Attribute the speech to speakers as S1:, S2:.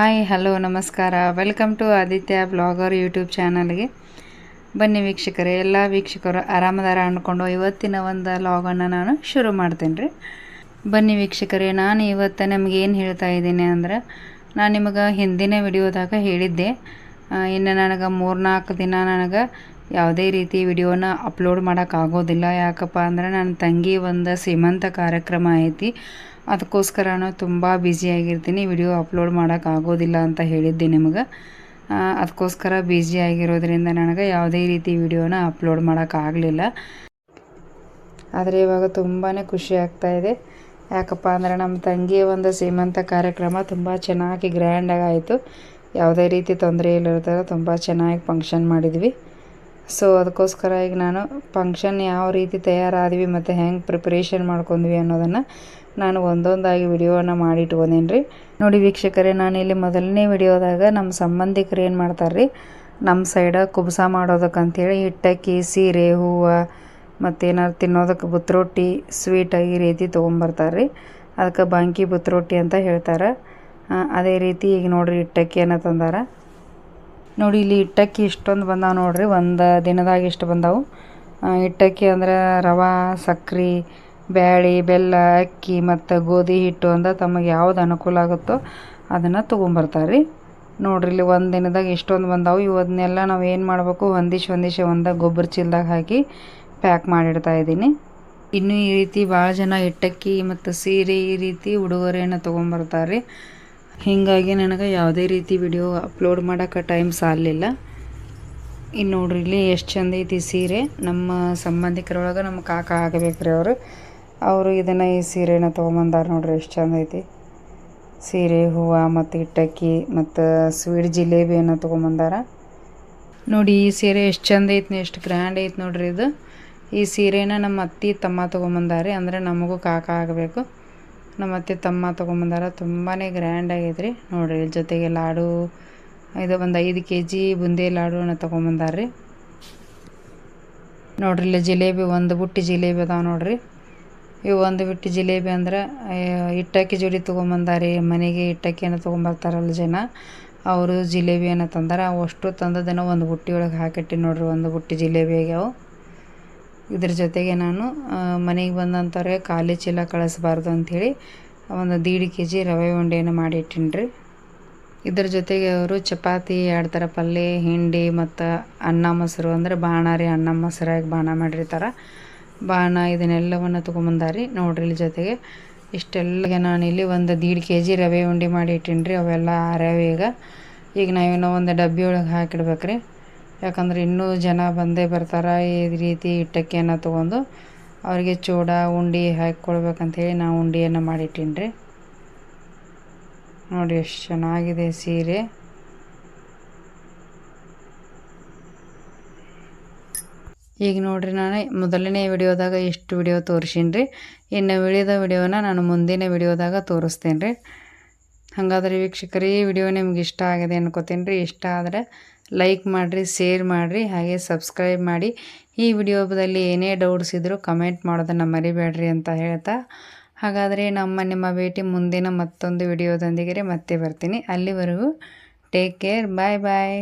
S1: Hi hello ನಮಸ್ಕಾರ. Welcome to Aditya blogger YouTube ಚಾನಲ್ಗೆ ಬನ್ನಿ ವೀಕ್ಷಕರೇ, ಎಲ್ಲ ವೀಕ್ಷಕರು ಆರಾಮದಾರ ಅಂದ್ಕೊಂಡು ಇವತ್ತಿನ ಒಂದು ಲಾಗನ್ನು ನಾನು ಶುರು ಮಾಡ್ತೇನೆ ರೀ. ಬನ್ನಿ ವೀಕ್ಷಕರೇ, ನಾನು ಇವತ್ತು ನಿಮ್ಗೆ ಏನು ಹೇಳ್ತಾ ಇದ್ದೀನಿ ಅಂದ್ರೆ, ನಾನು ನಿಮಗೆ ಹಿಂದಿನ ವಿಡಿಯೋದಾಗ ಹೇಳಿದ್ದೆ. ಇನ್ನು ನನಗೆ ಮೂರ್ನಾಲ್ಕು ದಿನ ನನಗೆ ಯಾವುದೇ ರೀತಿ ವಿಡಿಯೋನ ಅಪ್ಲೋಡ್ ಮಾಡೋಕ್ಕಾಗೋದಿಲ್ಲ ಯಾಕಪ್ಪ ಅಂದ್ರೆ ನನ್ನ ತಂಗಿ ಒಂದು ಸೀಮಂತ ಕಾರ್ಯಕ್ರಮ ಐತಿ. ಅದಕ್ಕೋಸ್ಕರ ನಾನು ತುಂಬ ಬ್ಯುಸಿಯಾಗಿರ್ತೀನಿ ವಿಡಿಯೋ ಅಪ್ಲೋಡ್ ಮಾಡೋಕ್ಕಾಗೋದಿಲ್ಲ ಅಂತ ಹೇಳಿದ್ದೆ ನಿಮಗೆ. ಅದಕ್ಕೋಸ್ಕರ ಬ್ಯುಸಿ ಆಗಿರೋದ್ರಿಂದ ನನಗೆ ಯಾವುದೇ ರೀತಿ ವಿಡಿಯೋನ ಅಪ್ಲೋಡ್ ಮಾಡೋಕ್ಕಾಗಲಿಲ್ಲ ಆದರೆ ಇವಾಗ ತುಂಬಾ ಖುಷಿ ಆಗ್ತಾಯಿದೆ ಯಾಕಪ್ಪ ಅಂದರೆ ನಮ್ಮ ತಂಗಿಯ ಒಂದು ಸೀಮಂತ ಕಾರ್ಯಕ್ರಮ ತುಂಬ ಚೆನ್ನಾಗಿ ಗ್ರ್ಯಾಂಡಾಗಿ ಆಯಿತು. ಯಾವುದೇ ರೀತಿ ತೊಂದರೆ ಇಲ್ಲದಿರ ತುಂಬ ಚೆನ್ನಾಗಿ ಫಂಕ್ಷನ್ ಮಾಡಿದ್ವಿ. ಸೊ ಅದಕ್ಕೋಸ್ಕರ ಈಗ ನಾನು ಫಂಕ್ಷನ್ ಯಾವ ರೀತಿ ತಯಾರಾದ್ವಿ ಮತ್ತು ಹೆಂಗೆ ಪ್ರಿಪ್ರೇಷನ್ ಮಾಡ್ಕೊಂಡ್ವಿ ಅನ್ನೋದನ್ನು ನಾನು ಒಂದೊಂದಾಗಿ ವಿಡಿಯೋನ ಮಾಡಿ ಇಟ್ಕೊಂಡೇನಿ ರೀ ನೋಡಿ ವೀಕ್ಷಕರೇ, ನಾನು ಇಲ್ಲಿ ಮೊದಲನೇ ವಿಡಿಯೋದಾಗ ನಮ್ಮ ಸಂಬಂಧಿಕರು ಏನು ಮಾಡ್ತಾರೆ ರೀ ನಮ್ಮ ಸೈಡ ಕುಬ್ಸ ಮಾಡೋದಕ್ಕಂತೇಳಿ ಹಿಟ್ಟಕ್ಕಿ ಸೀರೆ ಹೂವು ಮತ್ತೇನಾರು ತಿನ್ನೋದಕ್ಕೆ ಬುತ್ತರೊಟ್ಟಿ ಸ್ವೀಟ್ ಈ ರೀತಿ ತೊಗೊಂಬರ್ತಾರೆ ರೀ ಅದಕ್ಕೆ ಬಾಂಕಿ ಬುತ್ತರೊಟ್ಟಿ ಅಂತ ಹೇಳ್ತಾರೆ. ಅದೇ ರೀತಿ ಈಗ ನೋಡಿರಿ ಹಿಟ್ಟಕ್ಕಿಯನ್ನು ತಂದಾರ. ನೋಡಿ ಇಲ್ಲಿ ಇಟ್ಟಕ್ಕಿ ಇಷ್ಟೊಂದು ಬಂದಾವೆ ನೋಡಿರಿ. ಒಂದು ದಿನದಾಗ ಇಷ್ಟು ಬಂದಾವು. ಹಿಟ್ಟಕ್ಕಿ ಅಂದ್ರೆ ರವೆ, ಸಕ್ರೆ ಬ್ಯಾಳಿ, ಬೆಲ್ಲ, ಅಕ್ಕಿ ಮತ್ತು ಗೋಧಿ ಹಿಟ್ಟು ಅಂದ ತಮಗೆ ಯಾವ್ದು ಅನುಕೂಲ ಆಗುತ್ತೋ ಅದನ್ನು ತೊಗೊಂಬರ್ತಾರೆ ರೀ ನೋಡ್ರಿ ಇಲ್ಲಿ ಒಂದು ದಿನದಾಗ ಎಷ್ಟೊಂದು ಬಂದಾವು. ಇವನ್ನೆಲ್ಲ ನಾವು ಏನು ಮಾಡಬೇಕು? ಒಂದಿಷ್ಟು ಹೊಂದಿಸಿ ಒಂದಾಗ ಗೊಬ್ಬರ ಚೀಲ್ದಾಗ ಹಾಕಿ ಪ್ಯಾಕ್ ಮಾಡಿಡ್ತಾ ಇದ್ದೀನಿ. ಇನ್ನು ಈ ರೀತಿ ಭಾಳ ಜನ ಇಟ್ಟಕ್ಕಿ ಮತ್ತು ಸೀರೆ ಈ ರೀತಿ ಉಡುಗೊರೆಯನ್ನು ತೊಗೊಂಬರ್ತಾರೆ ಹೀಗಾಗಿ ನನಗೆ ಯಾವುದೇ ರೀತಿ ವಿಡಿಯೋ ಅಪ್ಲೋಡ್ ಮಾಡೋಕೆ ಟೈಮ್ ಸಾಲಿಲ್ಲ. ಇನ್ನು ನೋಡ್ರಿ ಇಲ್ಲಿ ಎಷ್ಟು ಚಂದ ಐತಿ ಸೀರೆ. ನಮ್ಮ ಸಂಬಂಧಿಕರೊಳಗೆ ನಮ್ಮ ಕಾಕ ಆಗಬೇಕ್ರಿ ಅವರು. ಅವರು ಇದನ್ನು ಈ ಸೀರೆನ ತೊಗೊಂಬಂದಾರ ನೋಡ್ರಿ ಎಷ್ಟು ಚಂದ ಐತಿ. ಸೀರೆ, ಹೂವು ಮತ್ತು ಇಟ್ಟಕ್ಕಿ ಮತ್ತು ಸ್ವೀಟ್ ಜಿಲೇಬಿಯನ್ನು ತೊಗೊಂಬಂದಾರ. ನೋಡಿ ಈ ಸೀರೆ ಎಷ್ಟು ಚಂದ ಐತಿ ಎಷ್ಟು ಗ್ರ್ಯಾಂಡ್ ಐತಿ ನೋಡ್ರಿ ಇದು. ಈ ಸೀರೆನ ನಮ್ಮ ಅತ್ತಿ, ತಮ್ಮ ತೊಗೊಂಬಂದಾರೆ. ಅಂದರೆ ನಮಗೂ ಕಾಕ ಆಗಬೇಕು. ನಮ್ಮ ಅತ್ತೆ, ತಮ್ಮ ತೊಗೊಂಬಂದಾರ. ತುಂಬಾ ಗ್ರ್ಯಾಂಡ್ ಆಗೈತ್ರಿ. ನೋಡ್ರಿ ಜೊತೆಗೆ ಲಾಡು, ಇದು ಒಂದು ಐದು ಕೆ ಜಿ ಬುಂದಿ ಲಾಡುನ ತೊಗೊಂಬಂದಾರ್ರಿ. ನೋಡ್ರಿ ಇಲ್ಲಿ ಜಿಲೇಬಿ, ಒಂದು ಬುಟ್ಟಿ ಜಿಲೇಬಿ ಅದಾವೆ ನೋಡ್ರಿ. ಇವು ಒಂದು ಬಿಟ್ಟು ಜಿಲೇಬಿ ಅಂದ್ರೆ ಇಟ್ಟಕ್ಕಿ ಜೋಡಿ ತೊಗೊಂಬಂದಾರಿ, ಮನೆಗೆ ಇಟ್ಟಕ್ಕಿಯನ್ನು ತೊಗೊಂಬರ್ತಾರಲ್ಲ ಜನ, ಅವರು ಜಿಲೇಬಿಯನ್ನು ತಂದಾರ. ಅವು ಅಷ್ಟು ತಂದದನ್ನು ಒಂದು ಬುಟ್ಟಿ ಒಳಗೆ ಹಾಕಿಟ್ಟಿ ನೋಡ್ರಿ, ಒಂದು ಬುಟ್ಟಿ ಜಿಲೇಬಿ ಆಗ್ಯಾವು. ಇದ್ರ ಜೊತೆಗೆ ನಾನು ಮನೆಗೆ ಬಂದಂಥವ್ರಿಗೆ ಖಾಲಿ ಚೀಲ ಕಳಿಸ್ಬಾರ್ದು ಅಂಥೇಳಿ ಒಂದು ದೀಡ್ ಕೆ ಜಿ ರವೆ ಉಂಡೆಯನ್ನು ಮಾಡಿ ಇಟ್ಟೀನಿ ರೀ ಇದ್ರ ಜೊತೆಗೆ ಅವರು ಚಪಾತಿ, ಎರಡು ಥರ ಪಲ್ಯ ಹಿಂಡಿ ಮತ್ತು ಅನ್ನ ಮೊಸರು ಅಂದರೆ ಬಾಣ ರೀ ಅನ್ನ ಮೊಸರಾಗಿ ಬಾಣ ಮಾಡಿರ್ತಾರೆ. ಬಾಣ ಇದನ್ನೆಲ್ಲವನ್ನು ತೊಗೊಂಬಂದಾರಿ ನೋಡ್ರಿ ಇಲ್ಲಿ ಜೊತೆಗೆ. ಇಷ್ಟೆಲ್ಲ ಇಲ್ಲಿ ಒಂದು ದೀಡ್ ಕೆ ಜಿ ರವೆ ಉಂಡೆ ಮಾಡಿ ಇಟ್ಟೀನಿ ಅವೆಲ್ಲ ರವೆ ಈಗ. ಈಗ ನಾವೇನೋ ಒಂದು ಡಬ್ಬಿ ಒಳಗೆ ಹಾಕಿಡ್ಬೇಕ್ರಿ. ಯಾಕಂದ್ರೆ ಇನ್ನೂ ಜನ ಬಂದೇ ಬರ್ತಾರೆ, ಈ ರೀತಿ ಇಟ್ಟಕ್ಕಿಯನ್ನು ತೊಗೊಂಡು ಅವರಿಗೆ ಚೂಡ, ಉಂಡೆ ಹಾಕ್ಕೊಳ್ಬೇಕಂತೇಳಿ ನಾವು ಉಂಡೆಯನ್ನು ಮಾಡಿಟ್ಟೀನಿ ರೀ ನೋಡಿ ಎಷ್ಟು ಚೆನ್ನಾಗಿದೆ ಸೀರೆ. ಈಗ ನೋಡ್ರಿ ನಾನು ಮೊದಲನೇ ವಿಡಿಯೋದಾಗ ಎಷ್ಟು ವಿಡಿಯೋ ತೋರಿಸೀನಿ ರೀ ಇನ್ನು ಉಳಿದ ವಿಡಿಯೋನ ನಾನು ಮುಂದಿನ ವಿಡಿಯೋದಾಗ ತೋರಿಸ್ತೇನೆ ರೀ ಹಾಗಾದ್ರೆ ವೀಕ್ಷಕರೇ, ಈ ವಿಡಿಯೋ ನಿಮ್ಗೆ ಇಷ್ಟ ಆಗಿದೆ ಅನ್ಕೋತೀನಿ ರೀ ಇಷ್ಟ ಆದರೆ ಲೈಕ್ ಮಾಡಿರಿ, ಶೇರ್ ಮಾಡಿರಿ, ಹಾಗೆ ಸಬ್ಸ್ಕ್ರೈಬ್ ಮಾಡಿ. ಈ ವಿಡಿಯೋದಲ್ಲಿ ಏನೇ ಡೌಟ್ಸ್ ಇದ್ದರೂ ಕಮೆಂಟ್ ಮಾಡೋದನ್ನು ಮರಿಬೇಡ್ರಿ ಅಂತ ಹೇಳ್ತಾ. ಹಾಗಾದರೆ ನಮ್ಮ ನಿಮ್ಮ ಭೇಟಿ ಮುಂದಿನ ಮತ್ತೊಂದು ವಿಡಿಯೋದೊಂದಿಗೆ ಮತ್ತೆ ಬರ್ತೀನಿ. ಅಲ್ಲಿವರೆಗೂ ಟೇಕ್ ಕೇರ್, ಬಾಯ್ ಬಾಯ್.